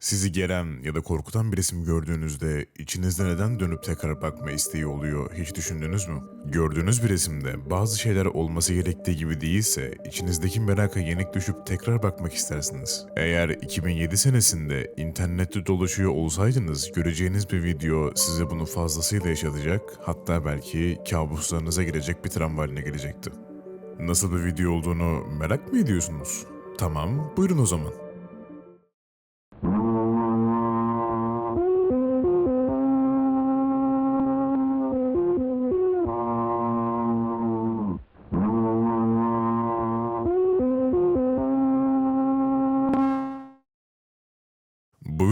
Sizi geren ya da korkutan bir resim gördüğünüzde içinizde neden dönüp tekrar bakma isteği oluyor hiç düşündünüz mü? Gördüğünüz bir resimde bazı şeyler olması gerektiği gibi değilse içinizdeki meraka yenik düşüp tekrar bakmak istersiniz. Eğer 2007 senesinde internette dolaşıyor olsaydınız göreceğiniz bir video size bunu fazlasıyla yaşatacak hatta belki kabuslarınıza girecek bir travma gelecekti. Nasıl bir video olduğunu merak mı ediyorsunuz? Tamam, buyurun o zaman.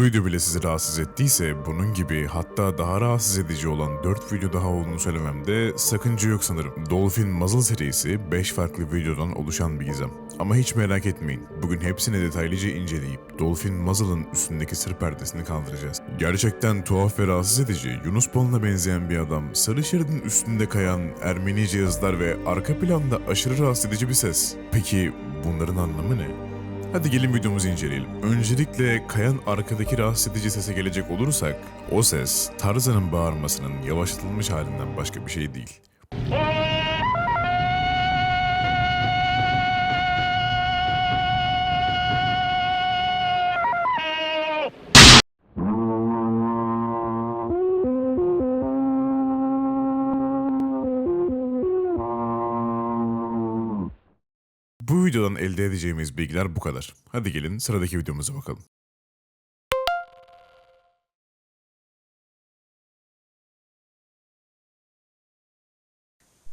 Video bile sizi rahatsız ettiyse bunun gibi hatta daha rahatsız edici olan 4 video daha olduğunu söylememde sakınca yok sanırım. Dolphin Muzzle serisi 5 farklı videodan oluşan bir gizem. Ama hiç merak etmeyin. Bugün hepsini detaylıca inceleyip Dolphin Muzzle'ın üstündeki sır perdesini kaldıracağız. Gerçekten tuhaf ve rahatsız edici, Yunus Balın'a benzeyen bir adam, sarı şeridin üstünde kayan Ermeni cihazlar ve arka planda aşırı rahatsız edici bir ses. Peki bunların anlamı ne? Hadi gelin videomuzu inceleyelim. Öncelikle kayan arkadaki rahatsız edici sese gelecek olursak, o ses Tarzan'ın bağırmasının yavaşlatılmış halinden başka bir şey değil. Bu videodan elde edeceğimiz bilgiler bu kadar. Hadi gelin sıradaki videomuza bakalım.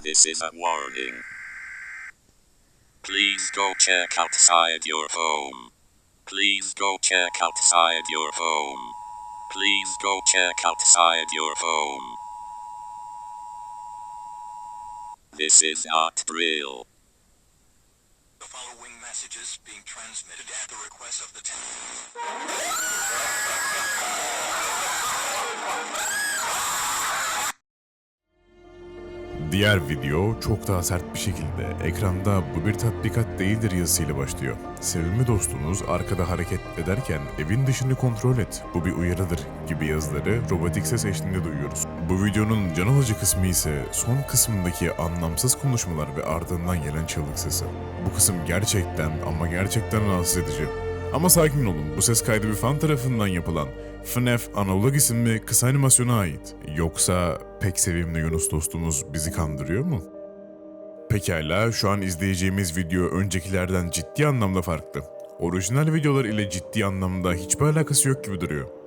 This is a warning. Please go check outside your home. Please go check outside your home. Please go check outside your home. This is not drill. Messages being transmitted at the request of the. Diğer video çok daha sert bir şekilde ekranda bu bir tatbikat değildir yazısıyla başlıyor. Sevimli dostunuz arkada hareket ederken evin dışını kontrol et, bu bir uyarıdır gibi yazıları robotik ses eşliğinde duyuyoruz. Bu videonun can alıcı kısmı ise son kısmındaki anlamsız konuşmalar ve ardından gelen çığlık sesi. Bu kısım gerçekten ama gerçekten rahatsız edici. Ama sakin olun, bu ses kaydı bir fan tarafından yapılan FNAF Analog isimli kısa animasyona ait. Yoksa pek sevimli Yunus dostumuz bizi kandırıyor mu? Pekala, şu an izleyeceğimiz video öncekilerden ciddi anlamda farklı. Orijinal videolar ile ciddi anlamda hiçbir alakası yok gibi duruyor.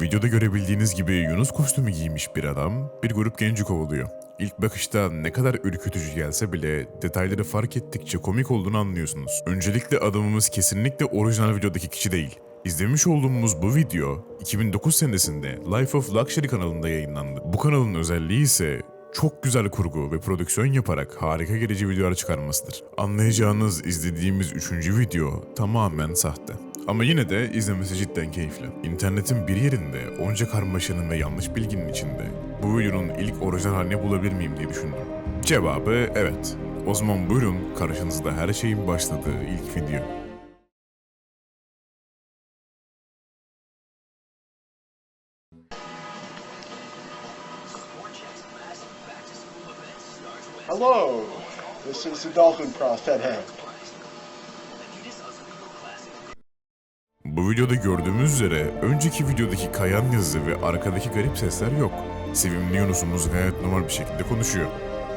Videoda görebildiğiniz gibi Yunus kostümü giymiş bir adam bir grup genci kovalıyor. İlk bakışta ne kadar ürkütücü gelse bile detayları fark ettikçe komik olduğunu anlıyorsunuz. Öncelikle adamımız kesinlikle orijinal videodaki kişi değil. İzlemiş olduğumuz bu video 2009 senesinde Life of Luxury kanalında yayınlandı. Bu kanalın özelliği ise çok güzel kurgu ve prodüksiyon yaparak harika gerici videolar çıkarmasıdır. Anlayacağınız izlediğimiz üçüncü video tamamen sahte. Ama yine de izlemesi cidden keyifli. İnternetin bir yerinde onca karmaşanın ve yanlış bilginin içinde bu videonun ilk orijinal halini bulabilir miyim diye düşündüm. Cevabı evet. O zaman buyurun karşınızda her şeyin başladığı ilk video. Hello, this is the Dolphin Prof Headhand. Bu videoda gördüğümüz üzere önceki videodaki kayan yazı ve arkadaki garip sesler yok. Sevimli Yunus'umuz gayet normal bir şekilde konuşuyor.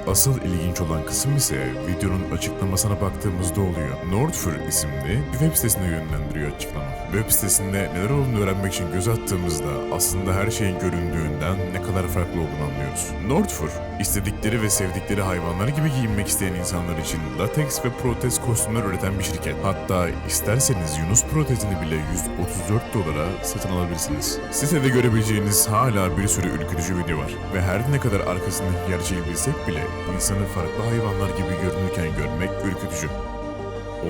Asıl ilginç olan kısım ise videonun açıklamasına baktığımızda oluyor. Nordfur isimli bir web sitesine yönlendiriyor açıklama. Web sitesinde neler olduğunu öğrenmek için göz attığımızda aslında her şeyin göründüğünden ne kadar farklı olduğunu anlıyoruz. Nordfur, istedikleri ve sevdikleri hayvanlar gibi giyinmek isteyen insanlar için lateks ve protez kostümler üreten bir şirket. Hatta isterseniz Yunus protezini bile 134 dolara satın alabilirsiniz. Sitede görebileceğiniz hala bir sürü ürkütücü video var. Ve her ne kadar arkasındaki gerçeği bilsek bile insanı farklı hayvanlar gibi görünürken görmek ürkütücü.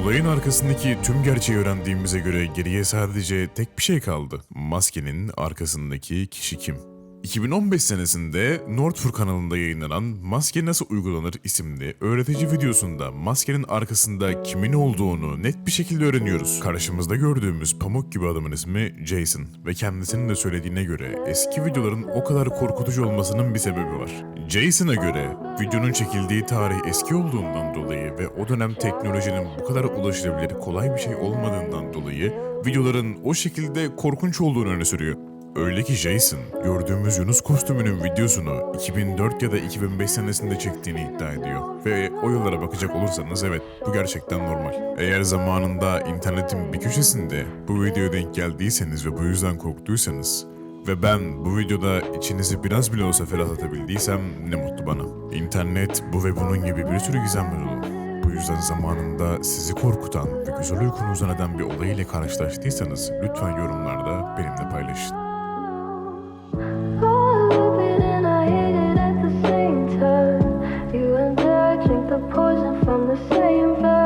Olayın arkasındaki tüm gerçeği öğrendiğimize göre geriye sadece tek bir şey kaldı. Maskenin arkasındaki kişi kim? 2015 senesinde Nordfur kanalında yayınlanan Maske Nasıl Uygulanır isimli öğretici videosunda maskenin arkasında kimin olduğunu net bir şekilde öğreniyoruz. Karşımızda gördüğümüz pamuk gibi adamın ismi Jason ve kendisinin de söylediğine göre eski videoların o kadar korkutucu olmasının bir sebebi var. Jason'a göre videonun çekildiği tarih eski olduğundan dolayı ve o dönem teknolojinin bu kadar ulaşılabilir kolay bir şey olmadığından dolayı videoların o şekilde korkunç olduğunu öne sürüyor. Öyle ki Jason, gördüğümüz Yunus kostümünün videosunu 2004 ya da 2005 senesinde çektiğini iddia ediyor. Ve o yıllara bakacak olursanız evet bu gerçekten normal. Eğer zamanında internetin bir köşesinde bu videoya denk geldiyseniz ve bu yüzden korktuysanız ve ben bu videoda içinizi biraz bile olsa ferahlatabildiysem ne mutlu bana. İnternet bu ve bunun gibi bir sürü gizemle dolu. Bu yüzden zamanında sizi korkutan ve güzel uykunuza neden bir olay ile karşılaştıysanız lütfen yorumlarda benimle paylaşın. The same